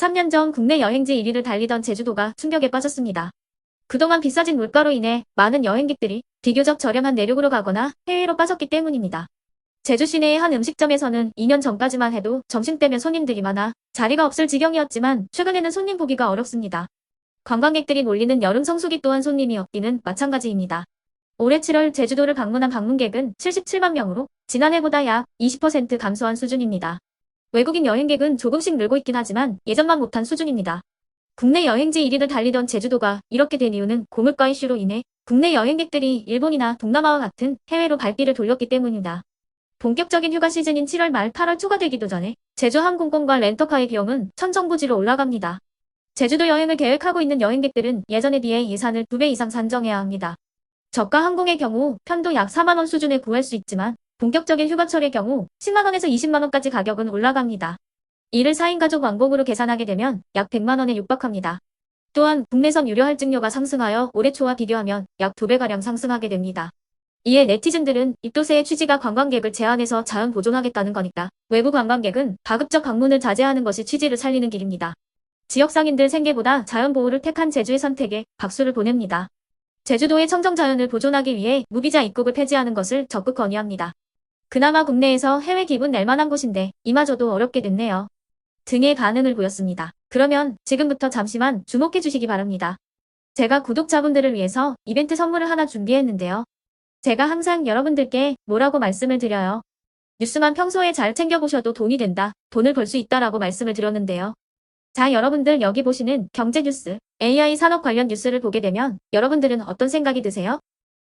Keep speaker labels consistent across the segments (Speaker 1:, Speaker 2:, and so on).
Speaker 1: 3년 전 국내 여행지 1위를 달리던 제주도가 충격에 빠졌습니다. 그동안 비싸진 물가로 인해 많은 여행객들이 비교적 저렴한 내륙으로 가거나 해외로 빠졌기 때문입니다. 제주 시내의 한 음식점에서는 2년 전까지만 해도 점심때면 손님들이 많아 자리가 없을 지경이었지만 최근에는 손님 보기가 어렵습니다. 관광객들이 몰리는 여름 성수기 또한 손님이 없기는 마찬가지입니다. 올해 7월 제주도를 방문한 방문객은 77만 명으로 지난해보다 약 20% 감소한 수준입니다. 외국인 여행객은 조금씩 늘고 있긴 하지만 예전만 못한 수준입니다. 국내 여행지 1위를 달리던 제주도가 이렇게 된 이유는 고물가 이슈로 인해 국내 여행객들이 일본이나 동남아와 같은 해외로 발길을 돌렸기 때문입니다. 본격적인 휴가 시즌인 7월 말 8월 초가 되기도 전에 제주 항공권과 렌터카의 비용은 천정부지로 올라갑니다. 제주도 여행을 계획하고 있는 여행객들은 예전에 비해 예산을 2배 이상 산정해야 합니다. 저가 항공의 경우 편도 약 4만원 수준에 구할 수 있지만 본격적인 휴가철의 경우 10만원에서 20만원까지 가격은 올라갑니다. 이를 4인 가족 왕복으로 계산하게 되면 약 100만원에 육박합니다. 또한 국내선 유료 할증료가 상승하여 올해 초와 비교하면 약 2배가량 상승하게 됩니다. 이에 네티즌들은 입도세의 취지가 관광객을 제한해서 자연 보존하겠다는 거니까 외부 관광객은 가급적 방문을 자제하는 것이 취지를 살리는 길입니다. 지역 상인들 생계보다 자연 보호를 택한 제주의 선택에 박수를 보냅니다. 제주도의 청정 자연을 보존하기 위해 무비자 입국을 폐지하는 것을 적극 건의합니다. 그나마 국내에서 해외 기분 낼 만한 곳인데 이마저도 어렵게 됐네요. 등의 반응을 보였습니다. 그러면 지금부터 잠시만 주목해 주시기 바랍니다. 제가 구독자분들을 위해서 이벤트 선물을 하나 준비했는데요. 제가 항상 여러분들께 뭐라고 말씀을 드려요. 뉴스만 평소에 잘 챙겨보셔도 돈이 된다, 돈을 벌 수 있다라고 말씀을 드렸는데요. 자, 여러분들 여기 보시는 경제 뉴스, AI 산업 관련 뉴스를 보게 되면 여러분들은 어떤 생각이 드세요?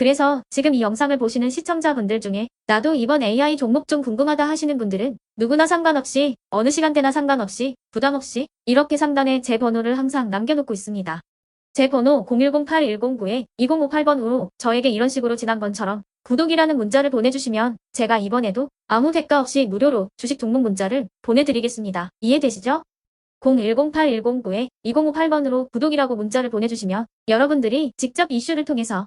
Speaker 1: 그래서 지금 이 영상을 보시는 시청자분들 중에 나도 이번 AI 종목 좀 궁금하다 하시는 분들은 누구나 상관없이 어느 시간대나 상관없이 부담없이 이렇게 상단에 제 번호를 항상 남겨놓고 있습니다. 제 번호 010-8109-2058번으로 저에게 이런 식으로 지난번처럼 구독이라는 문자를 보내주시면 제가 이번에도 아무 대가 없이 무료로 주식 종목 문자를 보내드리겠습니다. 이해되시죠? 0108109-2058번으로 구독이라고 문자를 보내주시면 여러분들이 직접 이슈를 통해서